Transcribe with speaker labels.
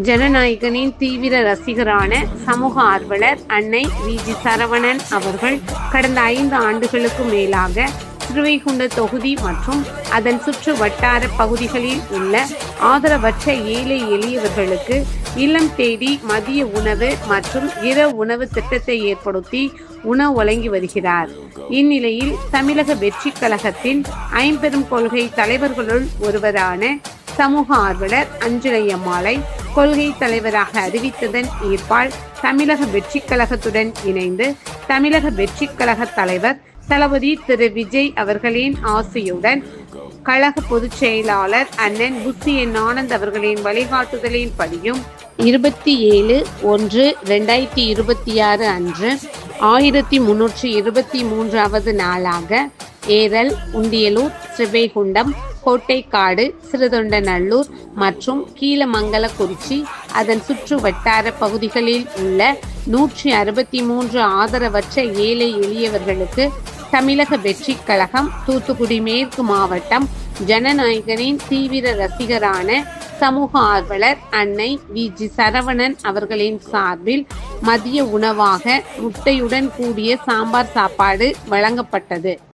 Speaker 1: ஜனநாயகனின் தீவிர ரசிகரான சமூக ஆர்வலர் அன்னை வி. ஜி. சரவணன் அவர்கள் கடந்த ஐந்து ஆண்டுகளுக்கு மேலாக திருவைகுண்ட தொகுதி மற்றும் அதன் சுற்று வட்டார பகுதிகளில் உள்ள ஆதரவற்ற ஏழை எளியவர்களுக்கு இல்லம் தேடி மதிய உணவு மற்றும் இரவு உணவு திட்டத்தை ஏற்படுத்தி உணவு வழங்கி வருகிறார். இந்நிலையில் தமிழக வெற்றி கழகத்தின் ஐம்பெரும் கொள்கை தலைவர்களுள் ஒருவரான சமூக ஆர்வலர் அஞ்சலையம்மாளை கொள்கை தலைவராக அறிவித்ததன் ஈர்ப்பால் தமிழக வெற்றிக் கழகத்துடன் இணைந்து தமிழக வெற்றிக் கழக தலைவர் தளபதி திரு விஜய் அவர்களின் ஆசையுடன் கழக பொதுச் செயலாளர் அண்ணன் புத்தி என் ஆனந்த் அவர்களின் வழிகாட்டுதலின் படியும் இருபத்தி ஏழு ஒன்று ரெண்டாயிரத்தி இருபத்தி ஆறு அன்று ஆயிரத்தி முன்னூற்றி இருபத்தி மூன்றாவது நாளாக ஏரல் உண்டியலூர் ஸ்ரீவைகுண்டம் கோட்டைக்காடு சிறுதொண்டநல்லூர் மற்றும் கீழமங்கலக்குறிச்சி. அதன் சுற்று வட்டார பகுதிகளில் உள்ள நூற்றி அறுபத்தி மூன்று ஆதரவற்ற ஏழை எளியவர்களுக்கு தமிழக வெற்றி கழகம் தூத்துக்குடி மேற்கு மாவட்டம் ஜனநாயகனின் தீவிர ரசிகரான சமூக ஆர்வலர் அன்னை வி. ஜி. சரவணன் அவர்களின் சார்பில் மதிய உணவாக முட்டையுடன் கூடிய சாம்பார் சாப்பாடு வழங்கப்பட்டது.